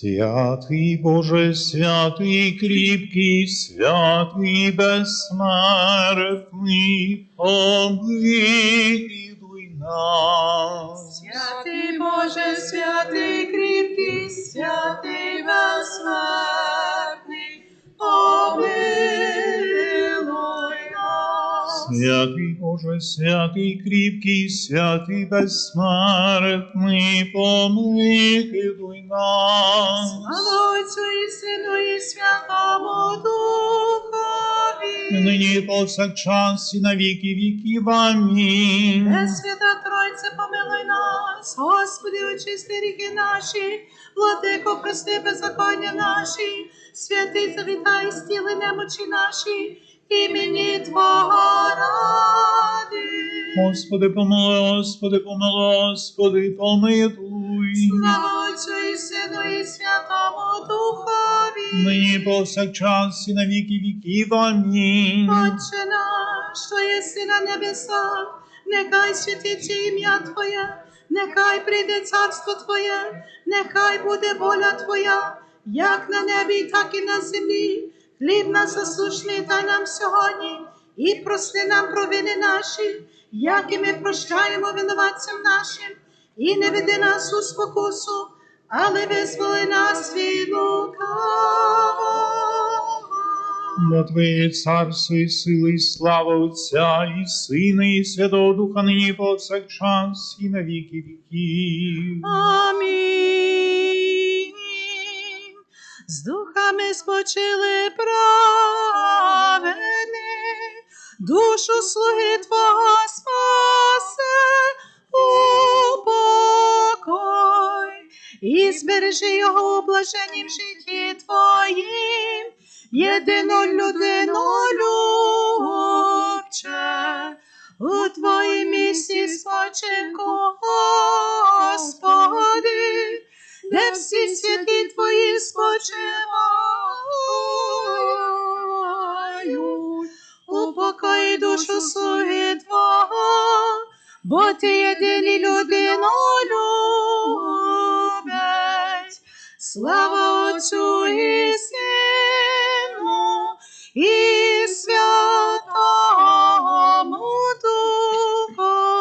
Святий Боже, святий кріпкий, святий безсмертний, помилуй нас. Святий Боже, святий кріпкий, святий безсмертний, нас. Святий Боже, святий кріпкий, святий безсмертний, помилуй нас. Слава Отцю і Сину і Святому Духові. Нині і повсякчас і на віки віків. Амінь. Пресвята Тройце, помилуй нас, Господи, очисти ріки наші, владико, прости беззаконня наші, святий завітай, стіли немочі наші, імені Твого. Господи, помилуй, Господи, помилуй, Господи, помилуй. Слава Отцю і Сину і Святому Духові. Нині повсякчас і на віки віків. Амінь. Отче наш, що єси на небесах, нехай святиться ім'я Твоє, нехай прийде царство Твоє, нехай буде воля Твоя, як на небі, так і на землі. Хліб наш насущний дай нам сьогодні, і прости нам провини наші, як і ми прощаємо винуватцям нашим, і не веди нас у спокусу, але визволи нас від лукавого. Твоє царство і сили, і слава Отця, і Сина, і Святого Духа, нині повсякчас, і на віки віків. Амінь. З духами спочили праведні, душу слуги Твого спасе упокой, і збережи його у блаженнім житті Твоїм, єдину людину любче, у Твоїм місці спочинку, Господи, де всі святі Твої спочивають, душу слуги Твого, бо Ти єдиний людину любить. Слава Отцю і Сину, і Святому Духові.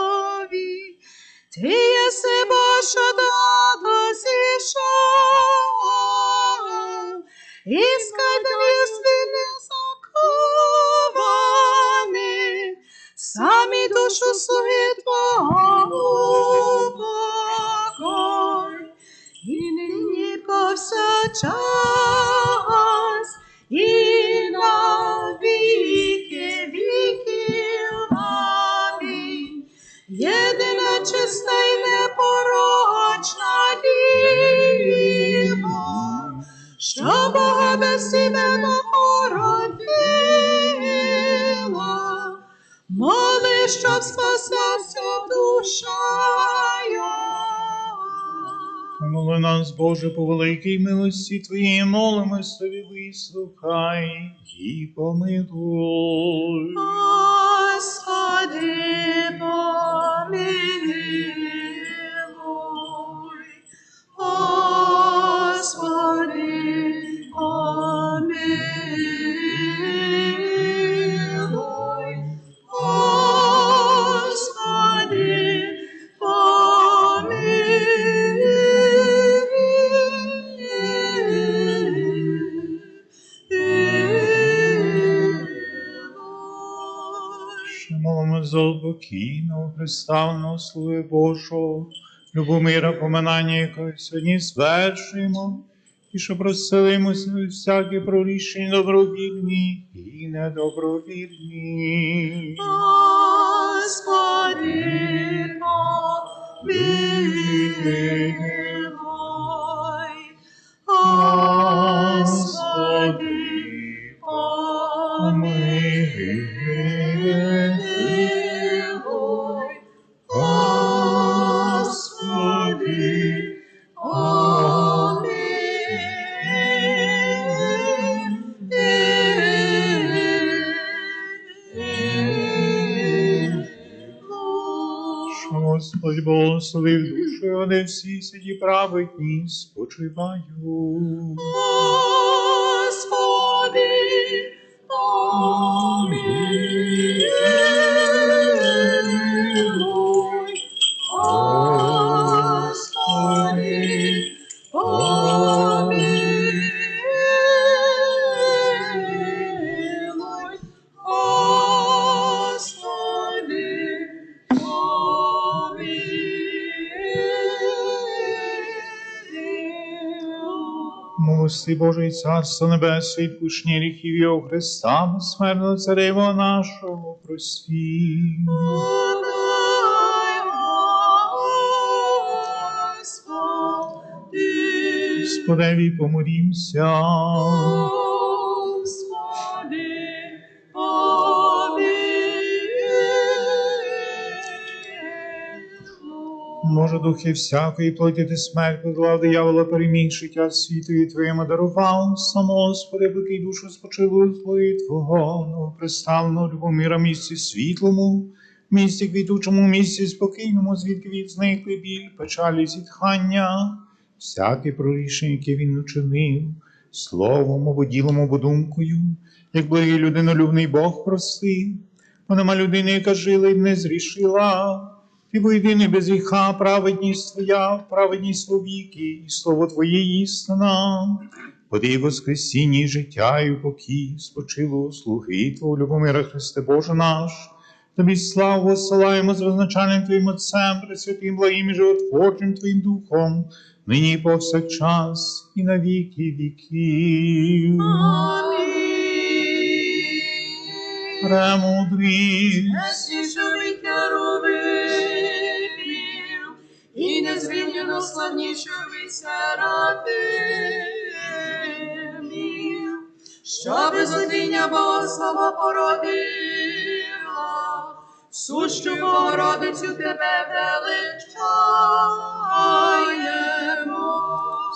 Ти єси Божа Нас, Боже, по великій милості Твоїй, молимось Тобі, вислухай і помилуй. Покійного, представного Слуги Божого, Любомира, поминання якого сьогодні звершуємо, і що просилимося від всякі прорішення добровільні і недобровільні. Господи, помилуй. Господь душу, де всі сиді праведні спочивають. Милости Божий Царство Небесне, відпущення ріхів Його Христа, безсмертного Царева нашого. Подай, Господи, помолімся. Може, духи всякої плоті ти смерть подолав диявола, перемігши тя світою твоєму дарував, сам Господи, поки душу спочилу твої Твого, новоприставленого Любомира місці світлому, місці квітучому, місці спокійному, звідки від зникли біль, печалі зітхання, всяке прорішення, яке він учинив, словом або ділом або думкою, як благий людинолюбний Бог простив, бо нема людини, яка жила і не зрішила. Ти бо єдиний без гріха, праведність Твоя, праведність вовіки, і слово Твоє істина. Поди воскресіння і життя і упокій, спочило слуги Твого, Любомира Христе Боже наш. Тобі славу осилаємо з визначальним Твоїм Отцем, Пресвятим благим і животворчим Твоїм Духом, нині і повсякчас, і на віки віків. Амінь. Премудрість. І незрівняно славніший серафимів, що безодіння Богослова породила, сущу Богородицю тебе величаємо.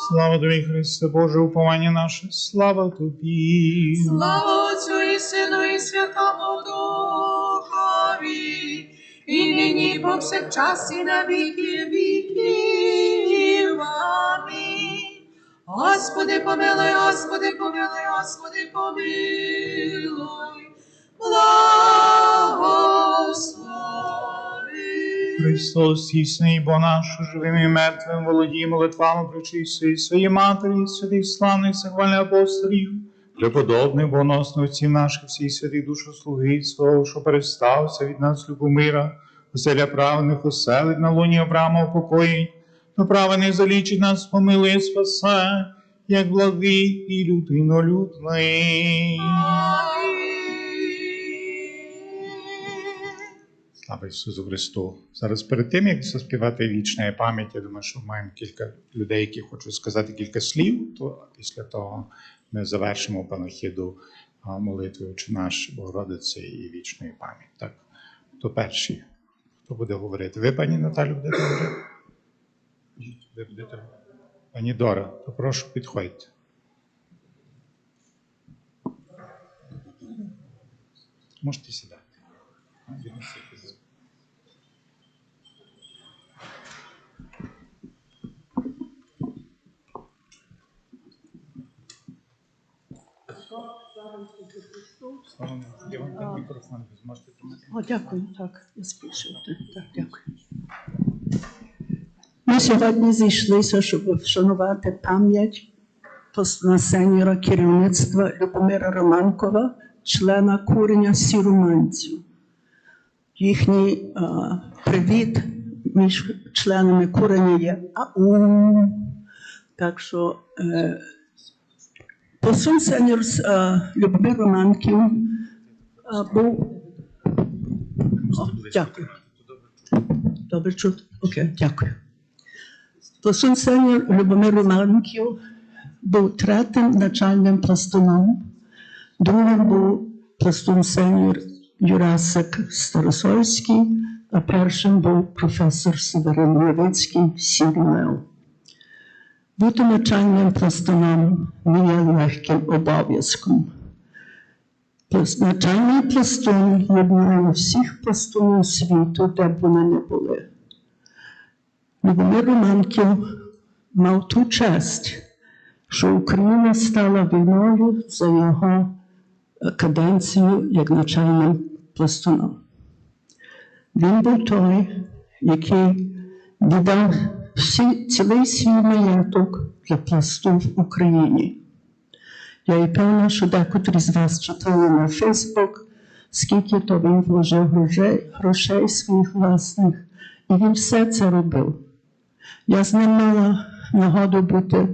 Слава тобі, Христе Боже, уповання наше, слава тобі. Слава Отцю і Сину і Святому Духові, і нині повсякчас і на віки віків. Амінь. Господи, помилуй, Господи, помилуй, Господи, помилуй. Благослови. Христос, тісний, бо наш, живим і мертвим, володіє молитвами причистої своєї матері, святих славних сихвальних апостолів, преподобних боносних отці наших, всій святий душу слуги свого, що перестався від нас Любомира, оселя праведних оселить на луні Абрама упокоїть, то праведних залічить нас, помилує, спасе, як благий і людинолюбний. Слава Ісусу Христу! Зараз перед тим, як заспівати вічна пам'ять, я думаю, що маємо кілька людей, які хочуть сказати кілька слів, то після того ми завершимо панахіду а, молитвою чи наш Богородиці і вічної пам'ять. Так, то перші, хто буде говорити? Ви, пані Наталю, будете говорити? Ви будете? Пані Дора, то прошу підходьте. Можете сідати. Відноситесь. О, дякую, так, я спішу. Так, дякую. Ми сьогодні зійшлися, щоб вшанувати пам'ять пос- сеньора керівництва Любомира Романкова, члена курення сіроманців. Їхній а, привіт між членами курення є ау. Так що е, посол сеньор е, Любомир Романків а, був о, дякую. Добре чути? Окей, дякую. Посол сеньор Любомир Романків був третім начальним пластуном, другим був пластун сеньор Юрасик Старосольський, а першим був професор Северин Левицький Сірмел. Бути начальним пластуном є легким обов'язком. Начальний пластун єднає всіх пластунів світу, де б вони не були. Любомир Романків мав ту честь, що Україна стала війною за його каденцію як начальним пластуном. Він був той, який віддав всі, цілий свій маєток для пласту в Україні. Я і певна, що декотрі з вас читали на Фейсбук, скільки то він вложив грошей, грошей своїх власних, і він все це робив. Я з ним мала нагоду бути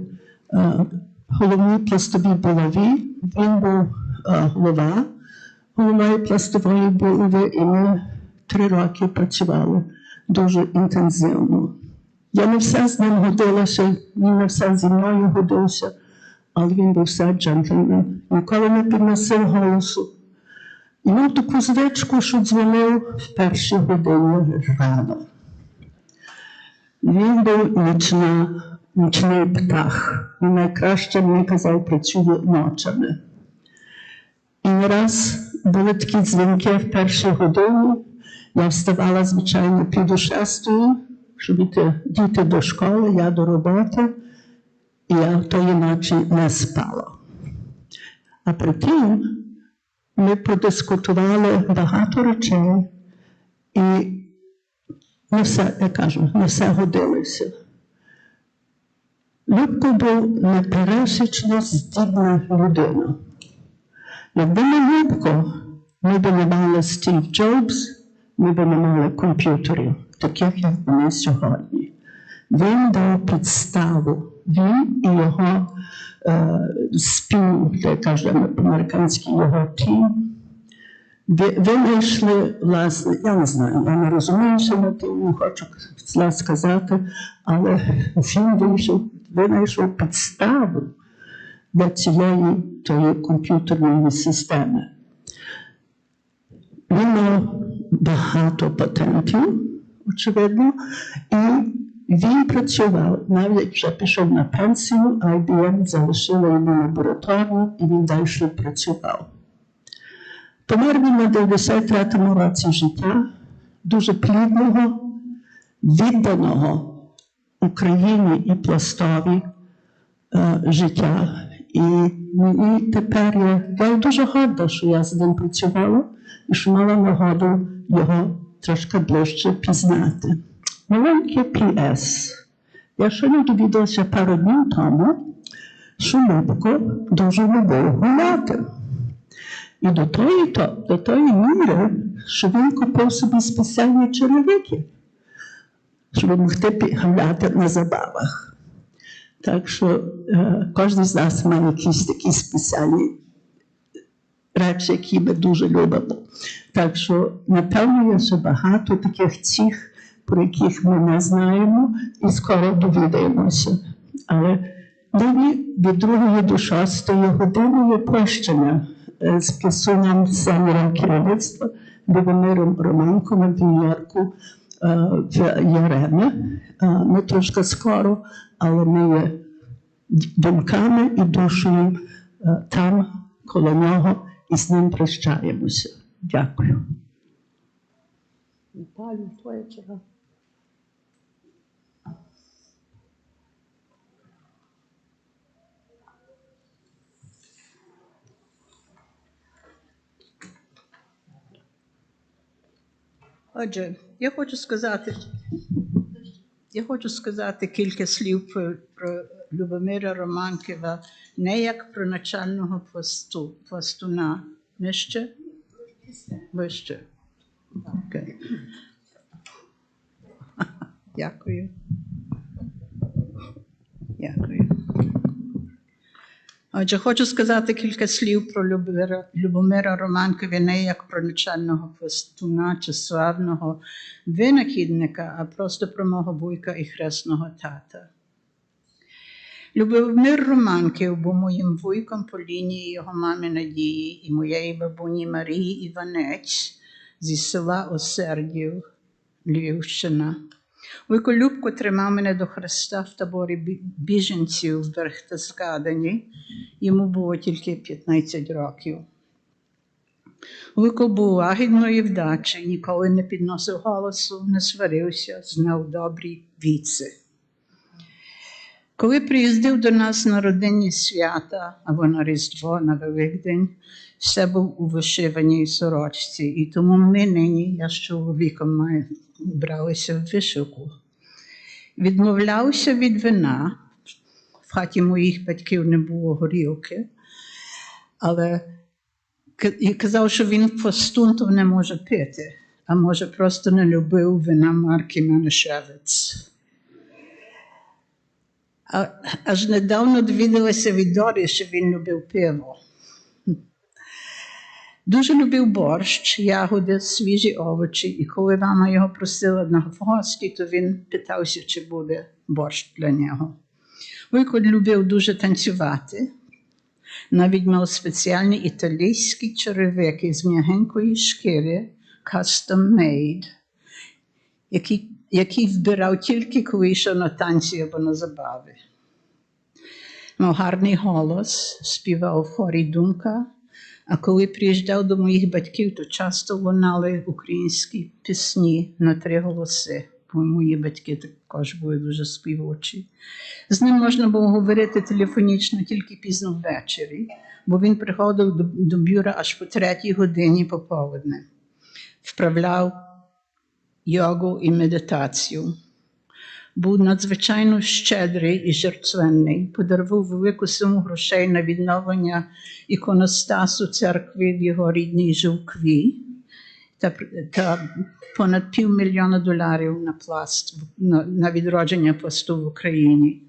е, головній пластовій булаві. Він був е, голова головної пластової булави, і ми три роки працювали дуже інтенсивно. Я не все з ним годилася, він не все зі мною годився, але він був все джентльмен. Ніколи не підносив голосу. І мав таку звичку, що дзвонив в перші години рано. Він був нічна, нічний птах. Він найкраще мені казав, працює ночами. І не раз були такі дзвінки в перші години. Я вставала, звичайно, пів до шестої, щоб іти діти до школи, я до роботи, і я тої ночі не спала. А потім ми подискутували багато речей, і не все, я кажу, не все годилося. Любко був непересічно здібна людина. Якби не Любко, ми б не мали Стів Джобс, ми б не мали комп'ютерів, таких, як вони сьогодні. Він дав підставу, він і його е, спів, як кажемо по-американськи, його тім. Ви- Винайшли, власне, я не знаю, я не розуміюся на тим, не хочу зла сказати, але він вийшов, винайшов підставу для цієї тої комп'ютерної системи. Він мав багато патентів, очевидно, і він працював, навіть вже пішов на пенсію, IBM залишила йому лабораторію, і він далі працював. Помер він на 93-му році життя, дуже плідного, відданого Україні і пластові е, життя. І мені тепер я, я дуже горда, що я з ним працювала і що мала нагоду його трошки ближче пізнати. Маленький PS. Я щойно довідалася пару днів тому, що Любко дуже любив гуляти. І до тої, то, до тої міри, що він купив собі спеціальні черевики, щоб могти гуляти на забавах. Так що е, кожен з нас має якісь такі спеціальні речі, які ми дуже любимо. Так що, напевно, є ще багато таких цих, про яких ми не знаємо, і скоро довідаємося. Але нині від 2 до 6 години є прощення е, з плесунням сенера керівництва Любомиром Романком в Нью-Йорку е, в Єремі. Е, Ми трошки скоро, але ми є думками і душею е, там, коло нього, і з ним прощаємося. Дякую. Наталю, твоя черга. Отже, я хочу сказати, я хочу сказати кілька слів про, про Любомира Романківа не як про начального пласту, пластуна, нижче, вище. Окей. Дякую. Дякую. Отже, хочу сказати кілька слів про Любомира, Любомира Романкова не як про начального пластуна чи славного винахідника, а просто про мого вуйка і хресного тата. Любомир Романків був моїм вуйком по лінії його мами Надії і моєї бабуні Марії Іванець зі села Осердів, Львівщина. Вуйко Любко тримав мене до Христа в таборі біженців в Берхтескадені. Йому було тільки 15 років. Вуйко був лагідної вдачі, ніколи не підносив голосу, не сварився, знав добрі віці. Коли приїздив до нас на родинні свята або на Різдво, на Великдень, все був у вишиваній сорочці, і тому ми нині, я з чоловіком маю, бралися в вишивку. Відмовлявся від вина. В хаті моїх батьків не було горілки, але і казав, що він фастунтов не може пити, а може просто не любив вина марки Менешевець. Аж недавно довідалася від Дори, що він любив пиво. Дуже любив борщ, ягоди, свіжі овочі, і коли мама його просила на гості, то він питався, чи буде борщ для нього. Вуйко любив дуже танцювати. Навіть мав спеціальні італійські черевики з м'ягенької шкіри, custom made, які, які вбирав тільки коли йшов на танці або на забави. Мав гарний голос, співав у хорі думка, а коли приїжджав до моїх батьків, то часто лунали українські пісні на три голоси, бо мої батьки також були дуже співочі. З ним можна було говорити телефонічно тільки пізно ввечері, бо він приходив до бюра аж по третій годині пополудне, вправляв йогу і медитацію. Був надзвичайно щедрий і жертвенний, подарував велику суму грошей на відновлення іконостасу церкви в його рідній Жовкві та, понад півмільйона доларів на відродження пласту в Україні.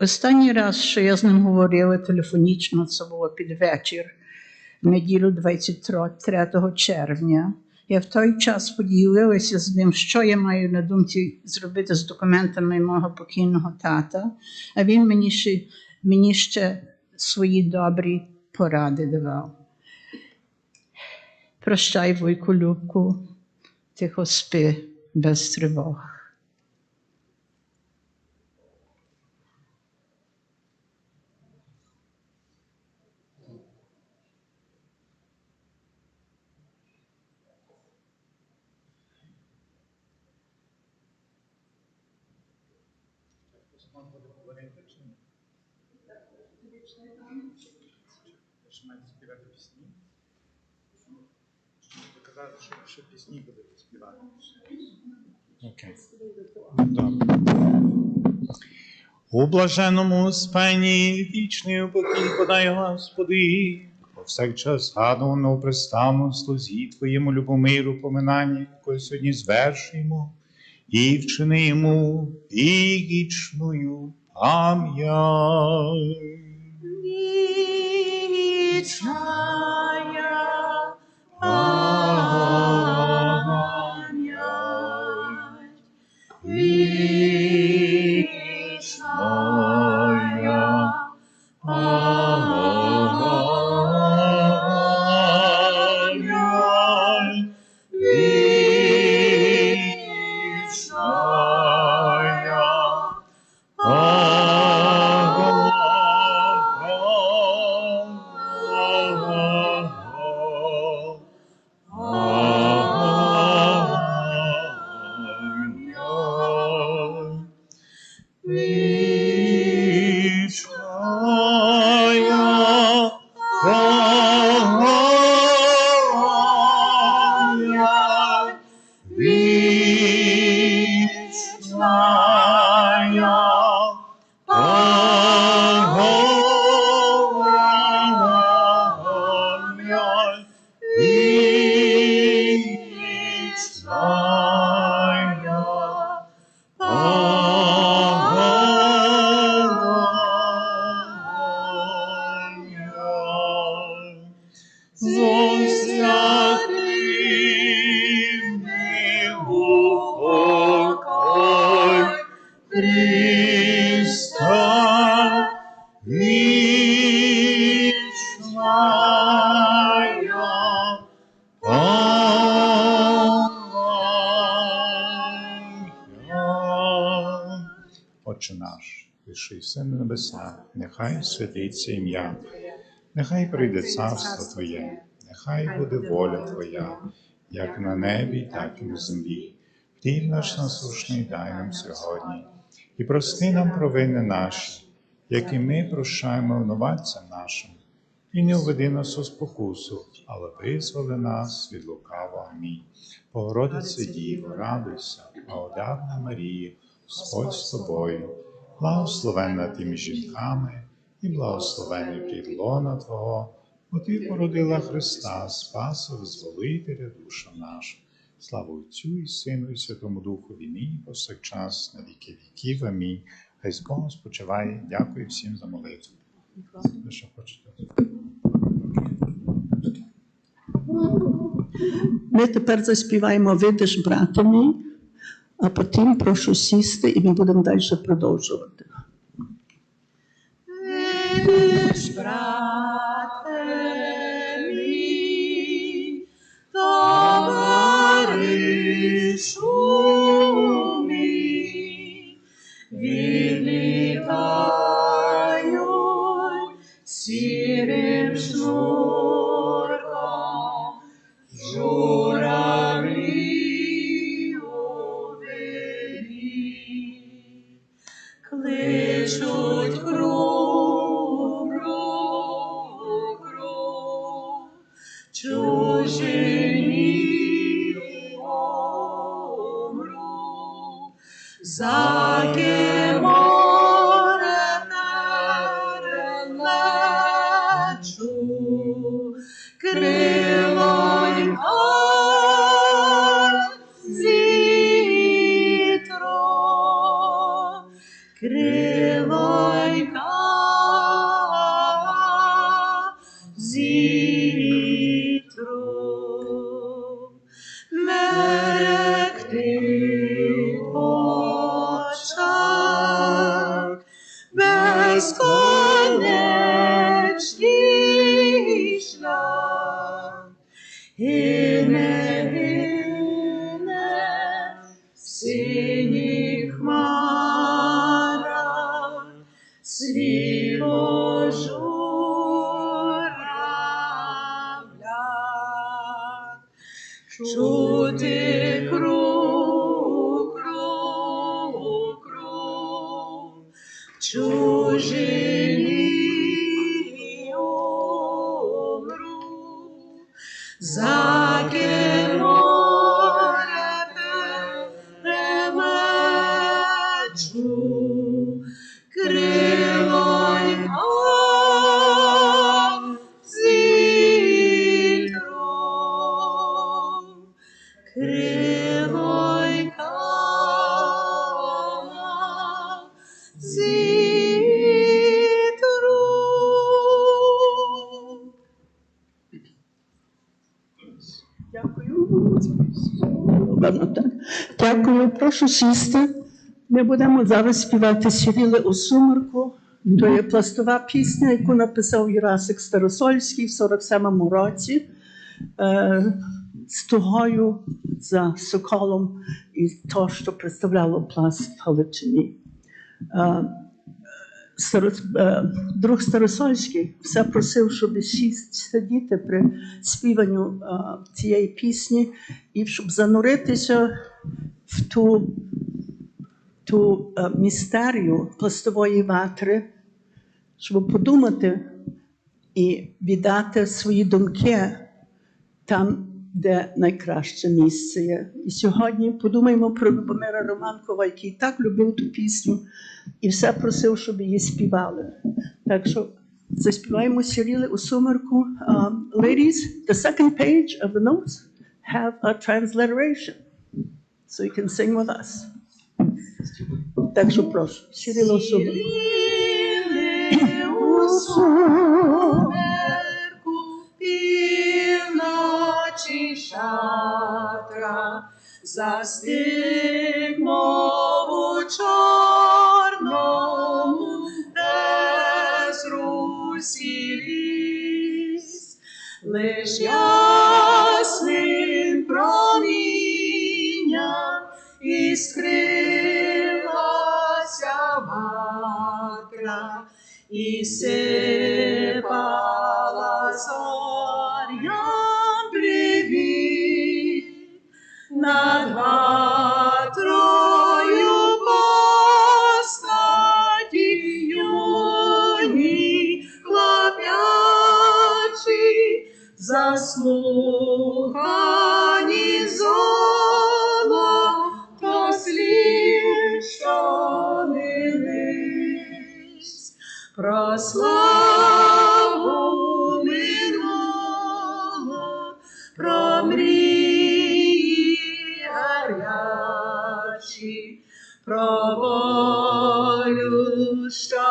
Останній раз, що я з ним говорила телефонічно, це було під вечір, неділю 23 червня. Я в той час поділилася з ним, що я маю на думці зробити з документами мого покійного тата, а він мені ще, мені ще свої добрі поради давав. Прощай, Вуйку Любку, тихо спи без тривог. Співати пісні? Казати, що, що пісні будете співати. Окей. Добре. У блаженному спенні вічний упокій подай, Господи, повсякчас згадувано приставну слузі Твоєму любомиру поминання, якої сьогодні звершуємо, і вчинимо вічною. Пам'ять. Пам'ять, Нехай святиться ім'я. Нехай прийде царство Твоє, нехай буде воля Твоя, як на небі, так і на землі. Хліб наш насушний дай нам сьогодні, і прости нам провини наші, як і ми прощаємо винуватцям нашим. І не введи нас у спокусу, але визволи нас від лукавого. Амінь. Богородице Діво, радуйся, благодатна Марія, Господь з тобою, благословенна ти між жінками, і благословений плід лона Твого, бо Ти породила Христа, Спаса, Визволителя душа наша. Слава Отцю і Сину, і Святому Духові, нині повсякчас, на віки віків. Амінь. Хай з Богом спочиває. Дякую всім за молитву. Ви що хочете? Ми тепер заспіваємо «Видиш, брате мій», а потім прошу сісти і ми будемо далі продовжувати. Видиш, see. Крилонька зітро, крилонька зітро. Певно, так. Дякую, прошу сісти. Ми будемо зараз співати «Сіріли у сумерку». То є пластова пісня, яку написав Юрасик Старосольський в 47-му році е, з тугою за соколом і то, що представляло пласт в Галичині. Е, е, Друг Старосольський все просив, щоб сість сидіти при співанню цієї пісні і щоб зануритися в ту, ту е, містерію пластової ватри, щоб подумати і віддати свої думки там, де найкраще місце є. І сьогодні подумаємо про Любомира Романкова, який так любив ту пісню і все просив, щоб її співали. Так що заспіваємо сіріли у сумерку. Um, ladies, the second page of the notes have a transliteration, so you can sing with us. Так що прошу, сіріли у сумерку. Стріли у сумерку, півночі шатра, застиг, мов у чорному безрусі ліс. Лиш ясним промінням іскрилася ser. Stop.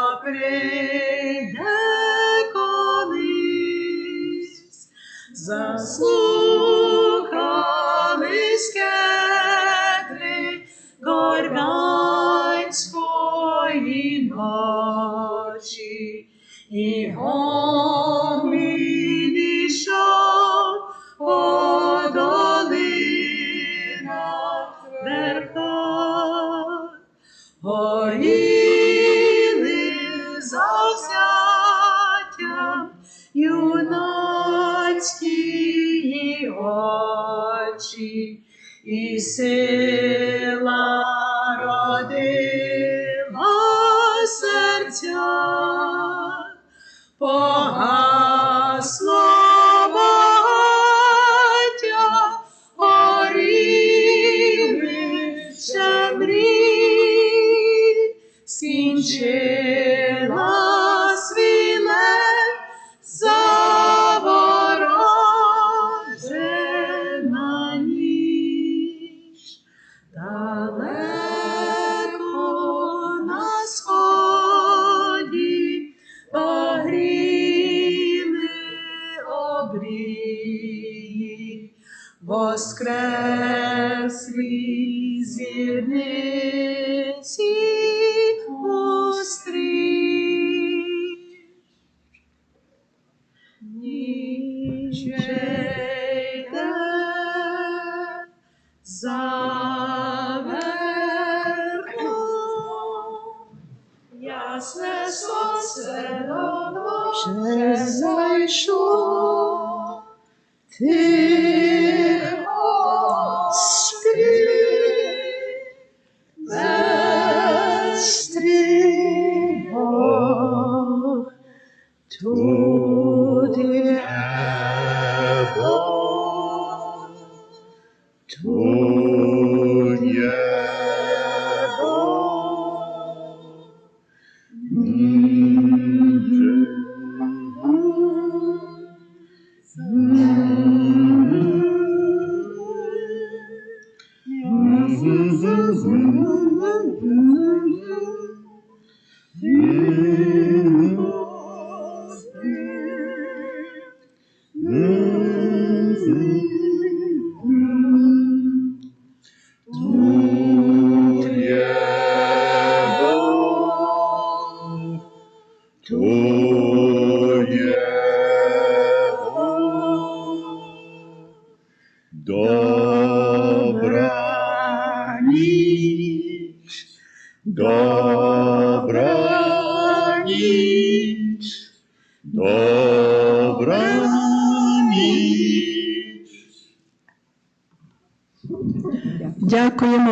Przez zajszło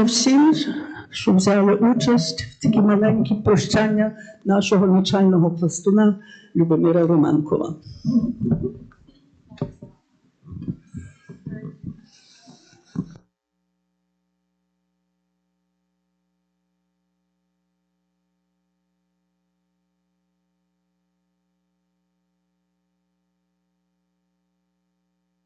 всім, що взяли участь в такі маленькі прощання нашого начального пластуна Любомира Романкова.